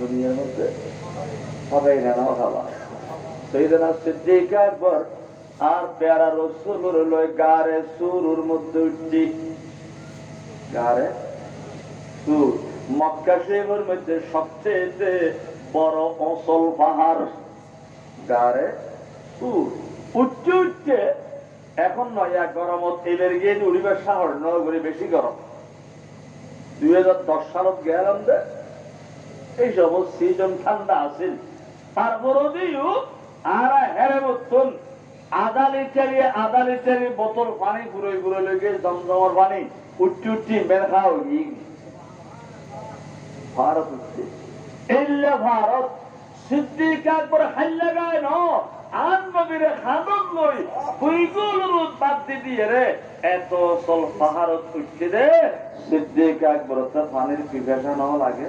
দুনিয়ার মধ্যে সবাই নেনা খাওয়া সেইদিন সিদ্দিক একবার আর পেয়ারা রসুল লই গারে সুরুর মধ্যে উঠছি। গারে সুর। মক্কা শরীফের মধ্যে সবচেয়ে বড় অসল পাহাড়। গারে সুর। উঠতে উঠতে এখন নয়, এক গরমত এলের গিয়ে উড়িবার সাহস নগরী বেশি গরম। দুই হাজার দশ সালত গেলাম দে এই সমস্ত সিজন ঠান্ডা আছিল তারপরও দিও, আর হেরে মতন আধা লিটারি আধা লিটারি বোতল পানি ঘুরে ঘুরে লেগে জমজমার পানি। উঠতে মের খাওয়া ভারত উঠছে এল্লা ভারত। সিদ্দিক একবার হাল্লা গায় ন। আন নবীরে কুইগুল রুদ বাদ দিয়ে রে। এত সল পাহাড়ত উঠছে রে সিদ্দিক একবার পানির পিপাসা নাও লাগে।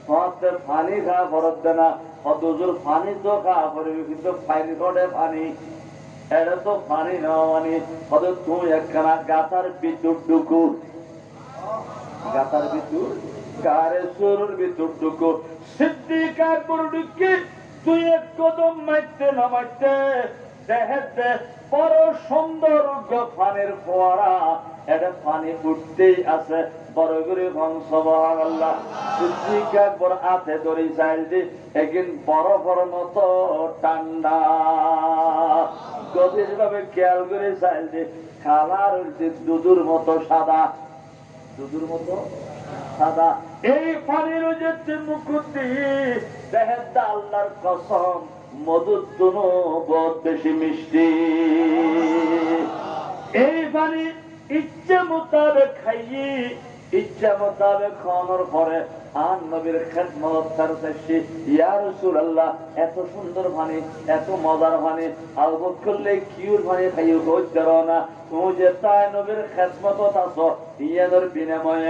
খা ফরত পানি তো খা কিন্তু এটা তো না তুমি একখানা গাতার বিদ্যুৎ ডুকু সুরের ভিতর ঢুকো? সিদ্দিক একবার ঢুকে তুই এক কদম মারতে না মারতে দেহেতে সুন্দর পানির ফোয়ারা। এটা পানি উঠতেই আছে। বড় করে আল্লাহ সিদ্দিক একবার হাতে ধরে চাইল দি একদিন বরফের মতো ঠান্ডা। গভীর ভাবে খেয়াল করে চাইল দি খালার হচ্ছে দুধুর মতো সাদা। দুধুর মতো সাদা। এই পানির যে মুকুতি দেখেন আল্লাহর কসম, মধুর তুনো বহুত বেশি মিষ্টি। এই পানি ইচ্ছে মোতাবেক খাইয়ে, ইচ্ছা মোতাবেক খাওয়ানোর পরে আর নবীর খেদমত তার চাইছি ইয়া রাসূলুল্লাহ, এত সুন্দর ভানি, এত মজার ভানি আলবত করলে কিউর ভানি খাইও রোজ না। তুমি যে তাই নবীর খেদমত আছো ইয়াদের বিনিময়ে